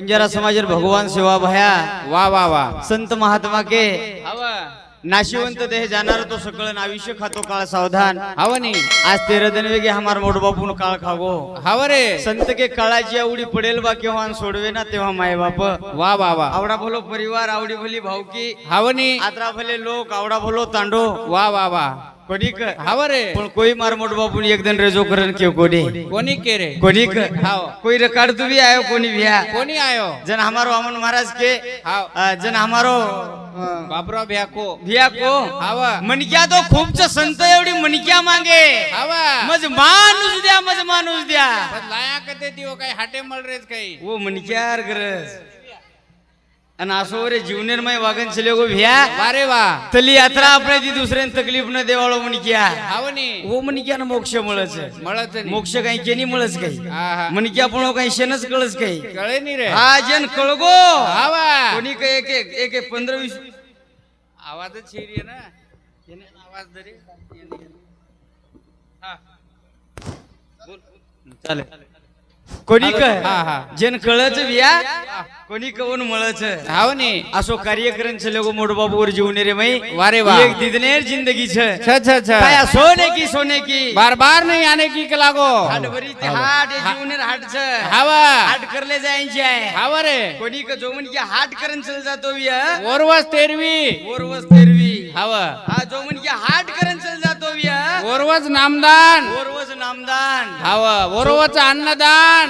बंजारा समाजर भगवान सेवा भया. वा वा वा. संत महात्मा के. नाशिवंत देह जाणार तो सकळ आयुष्य खातो काळ सावधान. हवा नी. आज तेरह दिन वेगे हमार मोठ बापून काळ खागो हवा रे. संत के काळाची आवडी पडेल बा केव्हा सोडवे ना तेव्हा माय बाप. वा वा वा. आवडा भलो परिवार आवडी भली भावकी हवा नी. आदरा भले लोक आवडा भलो तांडो वा वा वा. कोणीक हवा रे पण कोई मार मोठ बापून एक दिन रेजो करण के कोणी? कोणी के रे कोणीक हाव. कोई रेकार्ड तू भी आयो कोणी भ्या कोणी आयो? जन हमारो अमन महाराज के हाव अ, जन हमारो अ, बापराव भ्या को भिया को हवा। मनक्या तो खूपच संत एवढी मनक्या मागे। हवा। मज माणूस द्या मज माणूस द्या। पण लाया कते दिवो काही हाटे मळ रेच काही। वो मनक्यार गरज। आणि असो रे जीवनेरमय वागन चले गो भिया वारे वा तली यात्रा आपल्या ती दुसऱ्यान तकलीफ न देवाळो मनक्या हवा नी वो मनक्या ना मोक्ष मिळच मळच नी मोक्ष काही केनी मिळच काही हा मनक्या पण काही शेनच कळच काही कळे नी रे हा जन कळगो हवा कोणी काही एक एक एक एक पंधरा वीस आवाजच आहे ना येणे आवाज दरे हा चालेल कोणी हा हा जन कळच बिया कोणी कवून मळच. हाव नी. असो कार्यक्रम चले गो मोठ बाबूवर जीवने रे मई. वारे वा. एक दिदनेर जिंदगी छ. छ छ छ. काय सोने की सोने की. बार बार नहीं आने की लागो हाट भरी ते हाट हे. जीवनेर हाट छ. हवा हाट करले जायची आहे हवा रे. कोणी का जो म्हण की हाट करन चल जातो बिया ओरवस तेरवी. ओरवस तेरवी. हवा हा जो म्हण की हाट करन चल जातो बिया ओरवस नामदान. ओरवस नामदान. हवा ओरवच अन्नदान.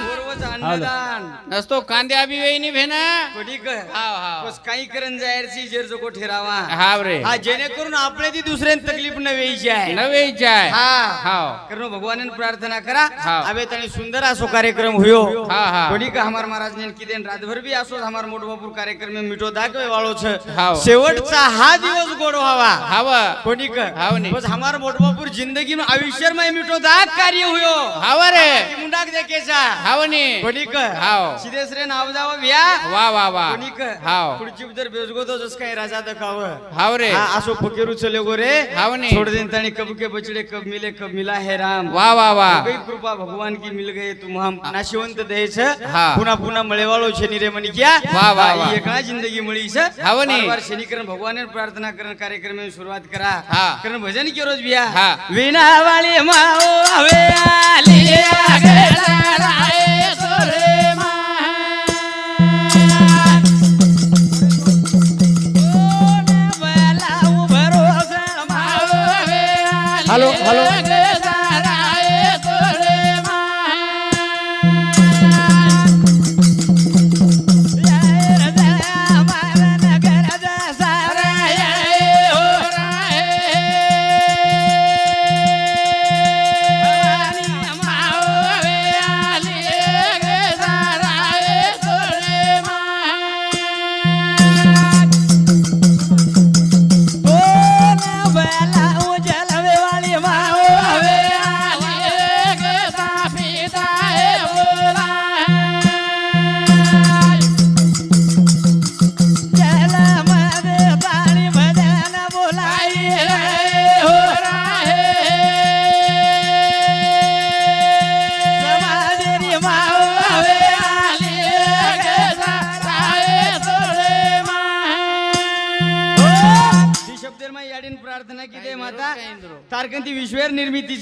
नसतो कांद्या बी वेईनी भेन. कोणी का हाव हाव. बस काही करन जायची जेर जो को ठेरावा. हाव रे. हा जेणेकरून आपल्या ती दुसऱ्यान तकलीफ न वेयची आहे. नवेचाय हा. हाव. करो भगवान प्रार्थना करा. हा. अबे तनी सुंदर असो कार्यक्रम हुयो. हा, हा. कोणी का हमार महाराज ने किदेन रातभर भी असो हमार मोठ बापूर कार्यक्रम में मिठो दाखवे वाळो छ हाव. शेवटचा हा दिवस गोड व्हावा. हवा. कोणी का हाव नी. बस हमार मोठ बापूर जिंदगी में आयुष्य में मिठो दाग कार्य हुयो। हवा रे। मुंडाक देखेचा हावनी कोणी का हाव. सिद्धेश्वरे नाव जावं व्या। वा वा वा। कोणी का हाव। पुढची जर बेजगो तो जस काही राजा दखावं। हाव रे। हा असो फकीरू चले गो रे। हाव नी. छोड़ देन तानी कब के बचड़े कब मिले कब मिला है राम। वा वा वा। गई कृपा भगवान की मिल गई तुम हम। नाशिवंत छ हा. पुन्हा पुन्हा मळेवाळो शनी रे म्हणी क्या। वा, वा, वा. एकळा जिंदगी मळी छ। हाव नी. बार बार शनी करण भगवान प्रार्थना करण कार्यक्रम में सुरुवात करा। हा. करण भजन की रोज बिया हा. विना वाली माओ हवे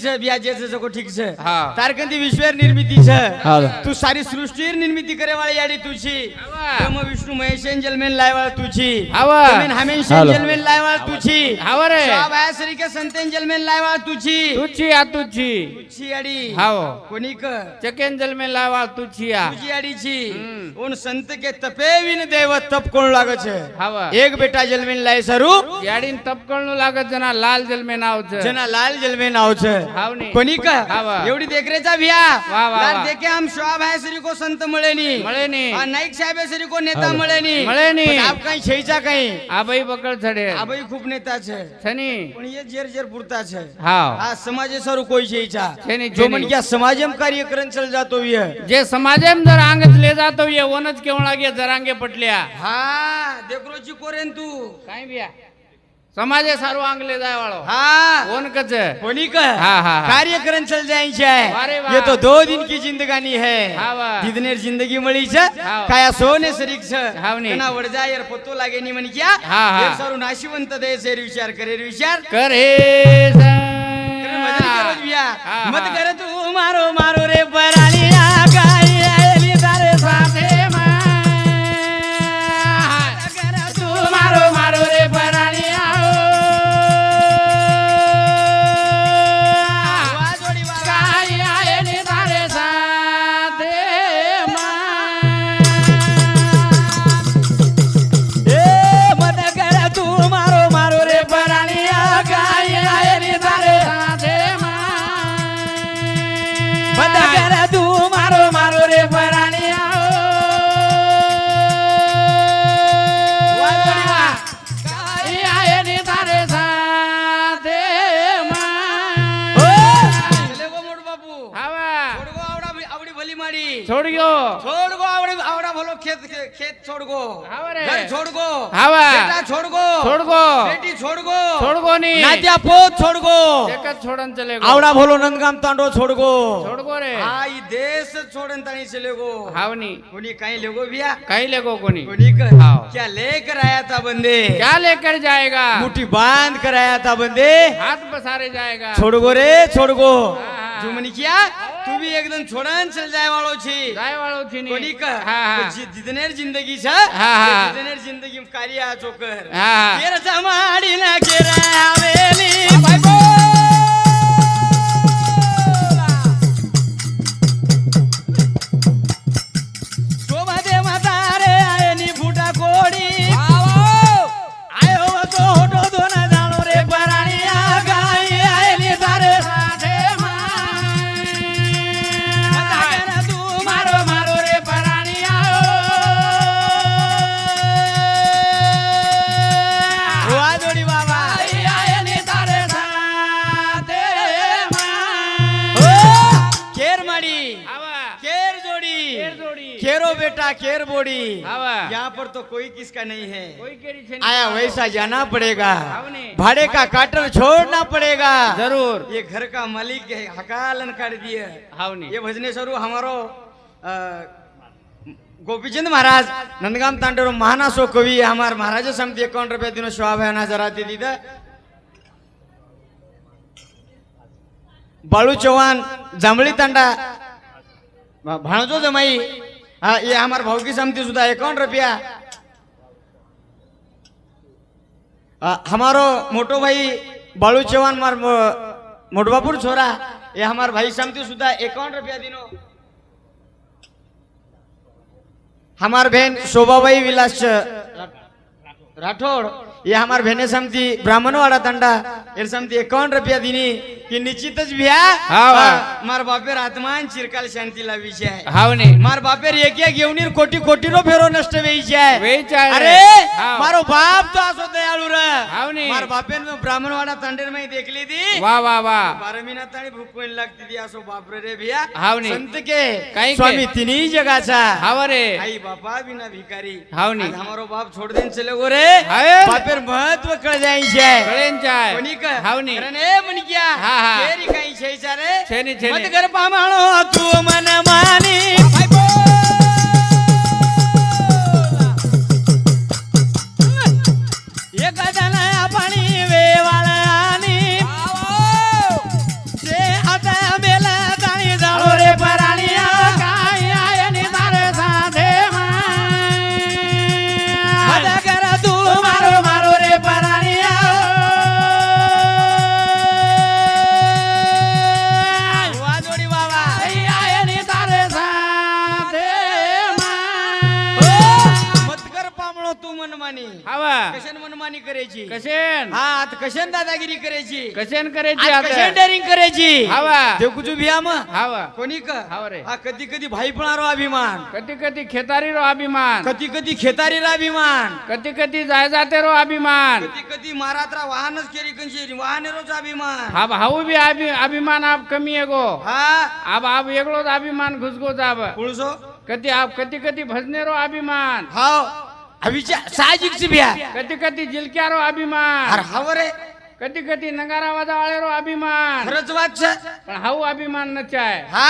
जेचं जको ठीक छ हा. तारकंती विश्वेर निर्मिती छ हा. तू सारी सृष्टीर निर्मिती करे वाली याडी तुझी हवा. ब्रह्म विष्णू महेश जन्मेन लायवाळ तुझी. हवा. जमीन हमेश जन्मेन लायवाळ तुझी. हवा रे. श्री के संतेन जन्मेन लायवाळ तुझी. तुझी आ तुझी. तुझी याडी हाव. कोणी क? चकेन जल में लावा तुझी आ तुझी हम्म. उन संत के तपे विन देव तप कोण लाग छ. हवा. एक बेटा जन्मेन लाय सरू. याडीन तपकळनु लागत जना लाल जल में नाव छ. जना लाल जलमे नाव छ. हाव नी. कोणी का? हावा. एवढी देखरेचा भिया लाल. देखे हम शोभा भाई श्री को संत मळेनी मळेनी. आ, नाईक साहेब सरी को नेता? मळे नी मळे नी आप काही छैचा काही आबई बकळ छडे आबई खूप नेता छे. छनी. पण ये जेर जेर पुरता छे. हा समाज सर कोई छैचा छनी जो मन क्या समाजम कार्यक्रम चल जातो ये. जे समाजम जर आंगत ले जातो ये वनच केवळा गे जरांगे पटल्या. हा देखरोची कोरेन तू. काय बिया? समाजे सर्वांगले जाय वालो हा. कोण कच? कोणी का? हाँ कार्यक्रम चल जायचे. आहे तो दो दिन की जिंदगानी है. जिंदगी मळी छ काया सोने सरीक छ. ना वडजा यार पत्तो लागे नी म्हण क्या? ये सारू नाशिवंत दे विचार करे विचार. करे मत करे तू मारो मारो रे पराली. भलो खेत खेत छोड गो हाव रे. घर छोड गो हाव. बेटा छोड गो छोड गो बेटी छोड गो छोड गो नी नात्या पोत छोड गो एकच छोडन चले गो आवडा भलो नंदगाम तांडो छोड गो छोड गो रे हा ई देश छोडन ताणी चले गो हावनी कोणी काही लेगो बिया काही लेगो कोणी कोणी क- हाव. क्या लेकर आया था बंदे क्या लेकर जाएगा मुठी बांध कर आया था बंदे हाथ पसारे जाएगा छोड़ गो रे छोड़ गो। जुमनी क्या तू भी एकदम छोड़न चल जाए वालो छी जाय वाळो छिनी कोणी का हा हा जितनेर जिंदगी छ हाँ, हाँ. जितनेर जिंदगी में कार्य चोकर हा केर समाडी ना तो कोई किसका नहीं है। कोई केरी आया वैसा जाना पड़ेगा. भाड़े का काटर छोड़ना पड़ेगा। जरूर। ये घर का मालिक है हकालन काट दिए ये भजने स्वरूप हमारो गोपीचंद महाराज नंदगाम तांडवर महानासो कवी हमार महाराज समिती एकावन्न रुपये दिनो शोभा जरा ते तिथं बाळू चव्हाण जांभळी तांडा। भाणजो जमाई। हा ये हमार भाऊकी समिति सुधा एकावन्न रुपया अ, हमारो मोटो भाई बाळू चौहान मार मो- छोरा ये हमार भाई समिति सुधा एकावन्न रुपया दिनो। हमार बहन शोभाबाई विलास राठौड़ ये हमार बहने समिति ब्राह्मणवाड़ा तंडा ये समती एकावन रुपया दिनी। कि निश्चितच भ्या हाँ, मार बापेर आत्मान चिरकाल शांतीला विषय हावनी मार बापेर एक एक घेऊन कोटी कोटी रो फेरो नष्ट वेईचे आहे. आहे. अरे हाव. मारो बाप तो असो दयाळू र. हाव नी. मार बापेन ब्राह्मणवाडा तंडेर मै देखली ती. वा वा वा. बारा महिना ताणी भूक पण लागती ती असो बापरे रे भिया हाव नी. संत के. काही. स्वामी तिन्ही जगाचा. हाव रे. आई बापा बिना भिकारी. हाव नी. हमारो बाप छोड़ देन चले गो रे. बापेर महत्त्व कळ जायचे कळेंचे आहे. कोणी का हावनी अरे ने म्हण क्या. हा, हा. केरी काही छेचा रे छेनी, छेनी. मत कर पामाळो तू मन मानी करायची? कशेन? हा आता कशाने दादागिरी करायची? कशेन करायची आज कशाने आता करायची? हवा. देवकुजू भिया मग हवा. कोणी का? हाव रे. हा कधी कधी भाई पणारो अभिमान. कधी कधी खेतारी रो अभिमान. कधी कधी खेतारीला अभिमान. कधी कधी जाय जाते रो अभिमान. कधी कधी महारात्रा वाहनच केली कंशी वाहनेरोच अभिमान. अब हाऊ बी अभि अभिमान आप कमी आहे गो. हा? अब आप वेगळोच अभिमान घुसगोच अब. पुळसो कधी आप कधी कधी भजने रो अभिमान. हाव. हा विचार साहजिकची भ्या कधी कधी जिलक्यारो अभिमान अरे हा रे कधी कधी नगारा वाजावाळेरो अभिमान खरंच वाच છે पण हाऊ अभिमान न चाय हा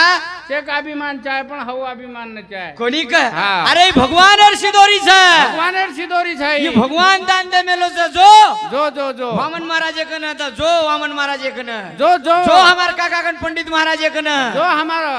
चेक अभिमान चाय पण हाऊ अभिमान न चाय कोणी का हा. अरे भगवान हरशी दोरी છે भगवान सिदोरी છે ये भगवान दान दे मेलो છે જો जो जो जो वामन महाराजे कन હતા જો वामन महाराजे कन जो जो જો हमार काका कन पंडित महाराजे कन जो हमारा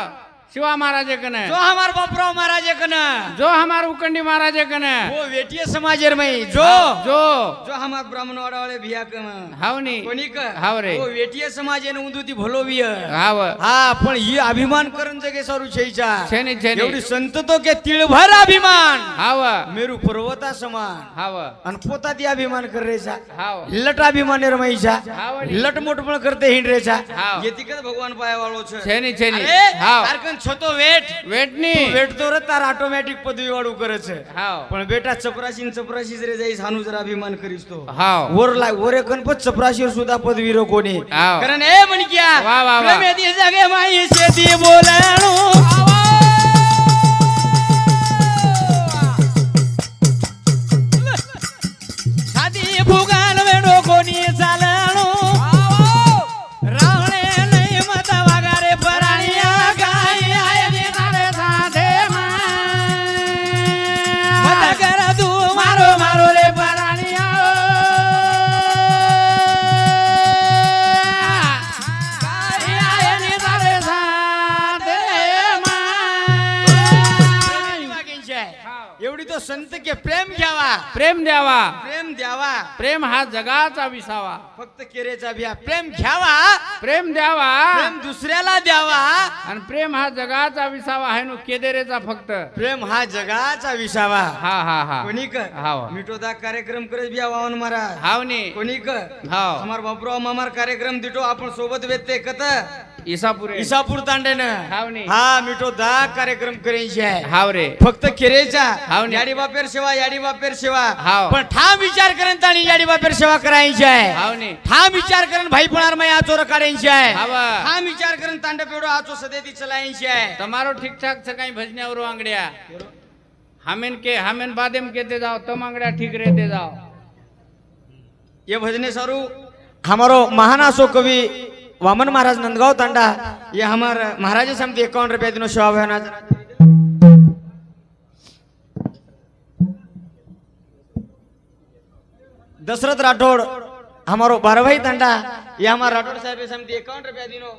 शिवा महाराजे कने जो हमार बापराव महाराजे कन जो हमारा उकंडी महाराजे कने वो वेटीय समाजेर में जो जो जो हमार ब्राह्मण वाले भिया कन हावनी कोणी का हाव रे. वो वेटीय समाजेने उंदुती भलो विय हाव हा पण ही अभिमान करून जगे सारू छेचा छेनी छेनी एवढी संत तो के तिळभर अभिमान हाव मेरू पर्वता समान हाव आणि पोतात अभिमान कर रेचा हाव लट अभिमान रमाईचा हाव नी. लट मोठ पण करते हिंड रेचा हाव. येतिकच भगवान पाया वाळो છે. छेनी छेनी अरे કારણ છો તો વેટ વેટની વેટ તો તાર ઓટોમેટિક પદવી વાળું કરે છે. હા પણ બેટા ચપરાશી ને ચપરાશી રે જઈ સાનું જરા અભિમાન કરીશ તો. હા ઓર લાય ઓરે કન પર ચપરાશી સુધા પદવી રો કોની? કારણ એ બની ગયા વાહ વાહ વાહ. મે દી જગે માઈ છે દી બોલાણું સાદી ભુગાન વેડો કોની ચાલે? संत के प्रेम घ्यावा. प्रेम द्यावा. प्रेम द्यावा. प्रेम हा जगाचा विसावा. फक्त केरेचा बिया. प्रेम घ्यावा. प्रेम द्यावा. प्रेम दुसऱ्याला द्यावा. आणि प्रेम हा जगाचा विसावा. आहे नु केदेरेचा फक्त. प्रेम हा जगाचा विसावा. हा हा हा. कोणी क हाव. मिठोदा कार्यक्रम करे बिया वावन महाराज हावनी कोणी क हाव. हमार बापराव मामार कार्यक्रम दिटो आपण सोबत वेचते कत. इसापुरे इसापूर तांडेन हावनी. हा मिठो दा कार्यक्रम करायची आहे हाव रे फक्त केरेचा हावनी. याडी बापेर सेवा याडी बापेर सेवा हाव. पण ठाम विचार करून आणि याडी बापेर सेवा करायची आहे हावनी ठाम विचार करून भाई पणार मै आचोर काढायची आहे हावा. ठाम विचार करून तांडप एवढं आचो सदेती चलायची आहे તમારો ઠીકઠાક છે કઈ ભજન્યાવરો આંગડ્યા હામેન કે હામેન બાદેમ કેતે જાઓ તમ આંગડ્યા ઠીક રહેતે જાઓ ये भजने सारू हमारो महानासो कवि वामन महाराज नंदगांव तांडा ये हमार महाराज समती एकावन्न रुपया दिनो सेवा भयाना दशरथ राठौड़ हमारो बारहवाई तांडा ये हमार राठौड़ साहब समती एकावन्न रुपया दिनो।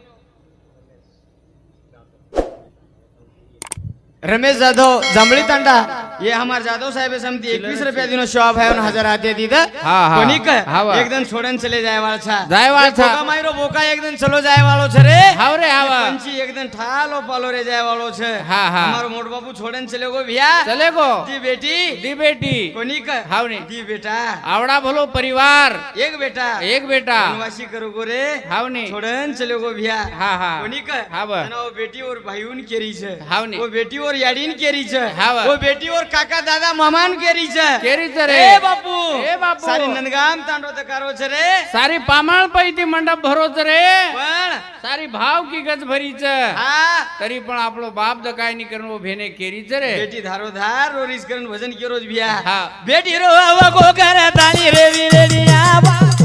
रमेश जाधव जांभळी तांडा ये हमार जाधव साहेब समती एकवीस रुपया दिनो सेवा भयान हजार आते दीदा। हाँ, हाँ. का हाँ, वाह. एकदम छोड़न चले जाए वाला छा जाए वाला छा. बोका मायरो बोका एकदम चलो जाए वालो छे रे। हाव रे हाव ये पंछी एकदम ठालो पालो रे जाए वालो छे हाँ, हाँ. हमारो मोट बाबू छोड़न चले गो भैया। चले गो। दी बेटी। दी बेटी। कोणी का। हाव नी. दी बेटा। आवडा भलो परिवार। एक बेटा। एक बेटा। वनवासी करो गो रे। हाव नी छोड़न चले गो भैया। हाँ, हाँ. कोणी का। हाँ, वाह. जना वो बेटी और भाईउन केरी छे हाव नी. वो बेटी और याडीन केरी छे हाँ, वाह. वो बेटी और काका दादा मामान केरी छे केरी छे रे. ए बापू ए बापू. सारी नंदगाम तांडो ते कारो छे रे सारी पामाळ पैती मंडप भरोच रे पण सारी भाव की गज भरीच हा तरी पण आपलो बाप द काय नाही करणं भेने केरीच रे बेटी धारो धार रोरीस करून भजन केरोज भिया हा. बेटी रो हवा को कर ताली रे विरेडिया बापू दिसेनी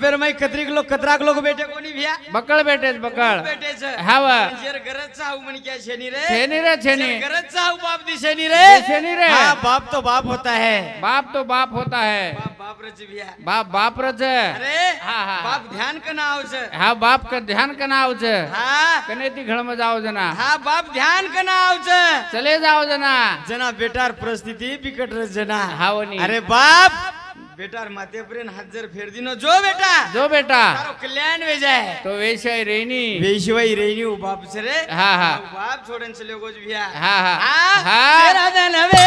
ये मंडपेर मै कतरीक लोक कतराक लोक बेटे कोणी भिया? बकळ बेटेच बकळ. बेटेच. हाव. जर गरज चाहू म्हण क्या शनी रे? छेनी रे जर गरज चाहू बाप दी शनी रे? शनी रे. हाँ, बाप तो बाप होता है. बाप तो बाप होता है. बाप बाप रच भिया. बाप बाप रच अरे हाँ, हाँ. बाप ध्यान का नाव छ हा बाप का ध्यान का नाव छ हाँ. कने ती घळ जाओ जना. हा बाप ध्यान का नाव छ चले जाओ जना. जना बेटार परिस्थिती बिकट रच जना. हाव नी. अरे बाप बेटार मातेपर्यंत हात जर फेर दिनो जो बेटा जो बेटा तारो कल्याण वे जाय तो वेशाय रेनी वेशिवाई रेनी उ बाप छ रे हा, हा. उ बाप छोडन चले गोज भिया हा हा हाँ, हा तेरा जन वे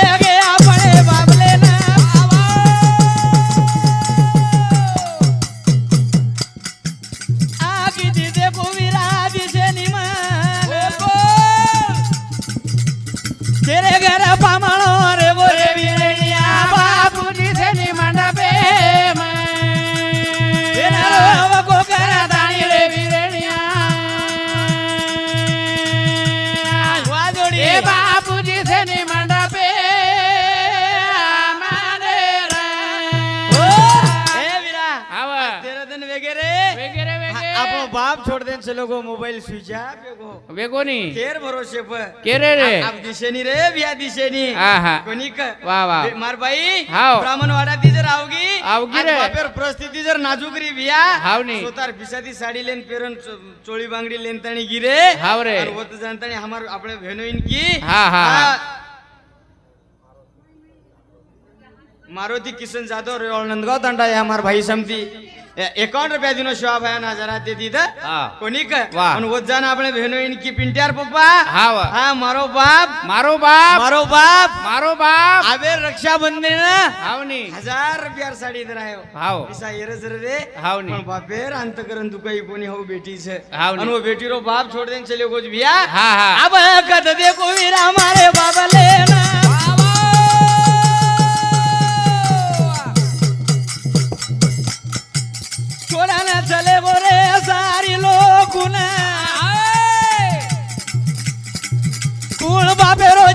चलो गो मोबाईल स्विच वेगोनी केर भरोसे पर? केरे रे? आप दिशेनी रे भ्या दिशेनी कोणी वा वा। मार मारबाई हाव ब्राह्मणवाडा ती जर आवगी आवगी रे। परिस्थिती जर नाजूक री बिया। हाव नी। सोतार पिसादी साडी लेन पेरन चोळी बांगडी लेन तणी गिरे हाव रे। होत जाणताणी जानतानी हमार आपले भेनोईन की हा हा। मारुती किशन जाधव रेवाळ नंदगाव तांडा या मार भाई समती। एकोन रुपया दिनों शॉप आया ना जरा ते दिद हा कोणी के वा जान आपने भेनो की पिंटियार पप्पा हाव हा मारो बाप मारो बाप मारो बाप मारो बाप हवेर रक्षाबंधन हाव नी हजार रुपया साडी धर आयो हाव पिसा येरच र रे हाव नी बापेर अंत करन तू कई कोणी हाऊ बेटी छे हाव न वो बेटी रो बाप छोड़ देन चल्यो कुछ भैया हा हा बाप का ददे कोरा मारे बाबा ले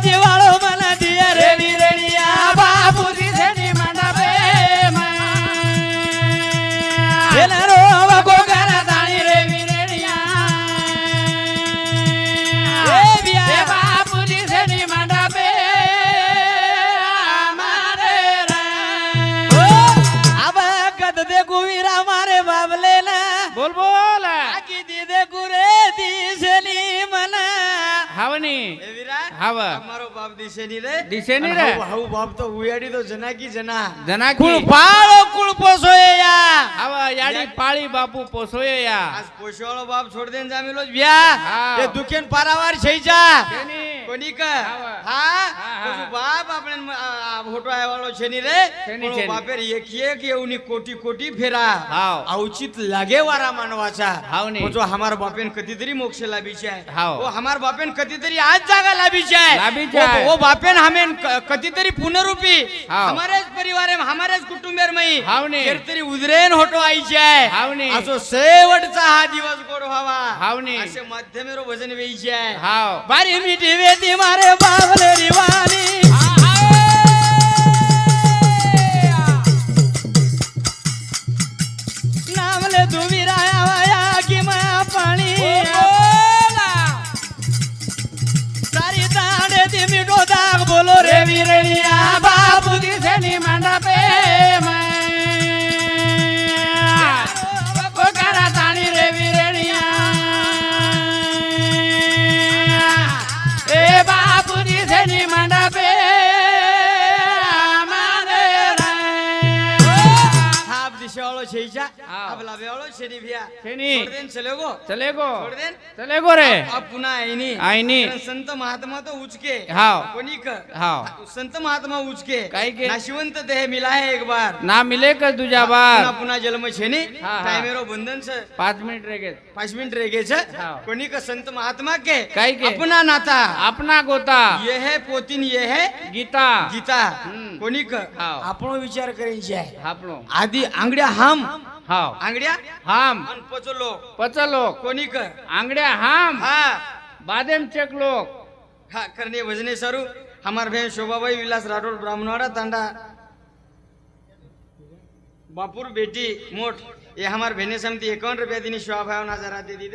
जीवाळो रोजी वाळो मला दिया रे विरणिया હાવ. અમારો બાપ દિશે ની રે. દિશે ની રે? હાવ બાપ તો ઉયાડી તો જનાકી જના. જનાકી. કુળ પાળો કુળ પોસોયા હાવ યાડી પાળી બાપુ પોસોયા આજ પોસોળો બાપ છોડ દેન જામેલો જ વ્યા. એ દુખેન પારાવાર થઈ कोणी क. हा हा, हा. बाप आपण फोटो आयवाळो छेनी रे छेनी, पण छेनी. बापेर एक एक येऊनी कोटी कोटी फेरा. औचित लागे वारा मानवाचा. वो जो हमार बापेन कधीतरी मोक्ष लाभीचे आहे हमार बापेन कधीतरी आज जागा लाभीचे आहे वो- आहे. बापेन हमेन क- कधीतरी पुनरुपी हाव. हमारेच परिवार हमारेच नी. तरी उदरेन होटो आईचे आहे. असो शेवटचा हा दिवस गोड व्हावा हाव नी. असे माध्यमेरो भजन वेईचे आहे हाव बारी मिठी ती मारे बावले रिवानी नामले दुविराया वाया की माया पाणी. सारी तांडे ती मिठो दाग बोलो रे विरणिया बापू से नि मंडपे शेईच्या हाव. आपला बेवाळो शेनी भिया शेनी. सोड देन चले गो चले गो सोड देन चले गो रे पुन्हा आईनी आईनी. कारण संत महात्मा तो उचके हाव. कोणी क हाव. संत महात्मा उचके काय के? नाशिवंत देह मिला है एक बार ना मिले का तुझ्या बार पुन्हा जन्म छेनी. टाइमेरो बंधन से पाच मिनिट रे गे पाच मिनिट रे गे छे. कोणी का संत महात्मा के काय के? अपना नाता अपना गोता ये है पोतीन ये है गीता गीता. कोणी क. आपण विचार करायचे आहे आपलो आधी आंगड्या हाम हाव आंगड्या हाम. आणि पचलो. पचलो. कोणी क आंगड्या हाम. हा. बादेम चेक लोक. हा करणे भजने सारू. हमार बहन शोभाबाई विलास राठोड ब्राह्मणवाड़ा तांडा. बापुर बेटी मोठ. ये हमार बहने समती एकावन्न रुपया दिनी शोभा भाव हजार आते दीद.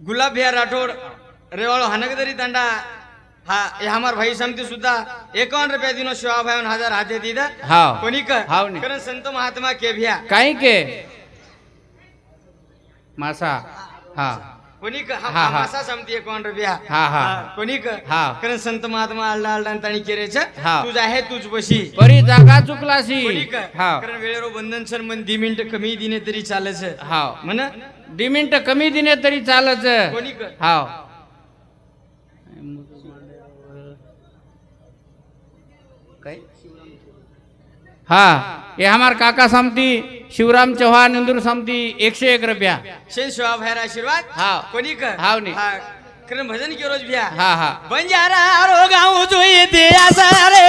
गुलाब भैया राठोड रेवाळो हानगदरी तांडा. हा हमार भाई समती सुद्धा एकावन्न रुपया दिनो शोभा भाव हजार हाते दीद। हाव कोणी क हाव नी. कारण संत महात्मा के भ्या। काही के? मासा हा। कोणी क हा हा, हा. मासा समती एकावन्न रुपया। हा हा। कोणी क हा. कारण संत महात्मा आलडा आलडा ताणी केरेच हा. तुझ आहे तुझ बशी। परी जागा चुकलासी कोणी हाव। कारण वेळेवर बंधन सर मन दी मिनिट कमी दिने तरी चालच हाव। म्हण? दी मिनिट कमी दिने तरी चालच कोणी क हाव। काय? हा हे हमार काका समती शिवराम चव्हाण इंदूर समती एकशे एक रुपया। शेन शिवा आशीर्वाद। हाव. कोणी कर? हाव नी. कारण भजन की रोज भ्या हा। हा बंजारा रो गाऊ तू इतिहास रे।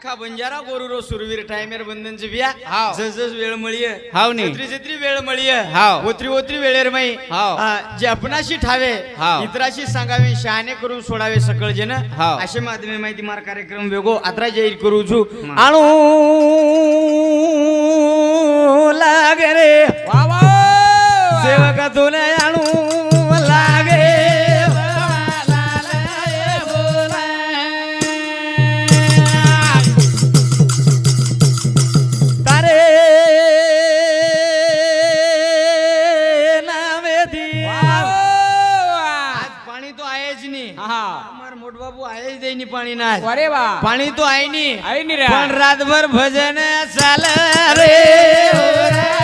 लाखा बंजारा गोरू रो सुरवीर टायमेर बंधनचे बिया हाव. जस वेळ मळीय हाव नी. जत्री जत्री वेळ मळीय हाव. ओत्री ओत्री वेळेर माई हाव. हा, जे आपणाशी ठावे हाव. इतराशी सांगावे शहाणे करून सोडावे सकळ जन हाव. असे माध्यमे माहिती मार कार्यक्रम वेगो आत्रा जाहीर करू झू आणू लागे रे सेवक तुला आणू મહારાજ અરે વાહ. પાણી તો આઈ ની. આઈ ની પણ રાતભર ભજન ચાલે રે.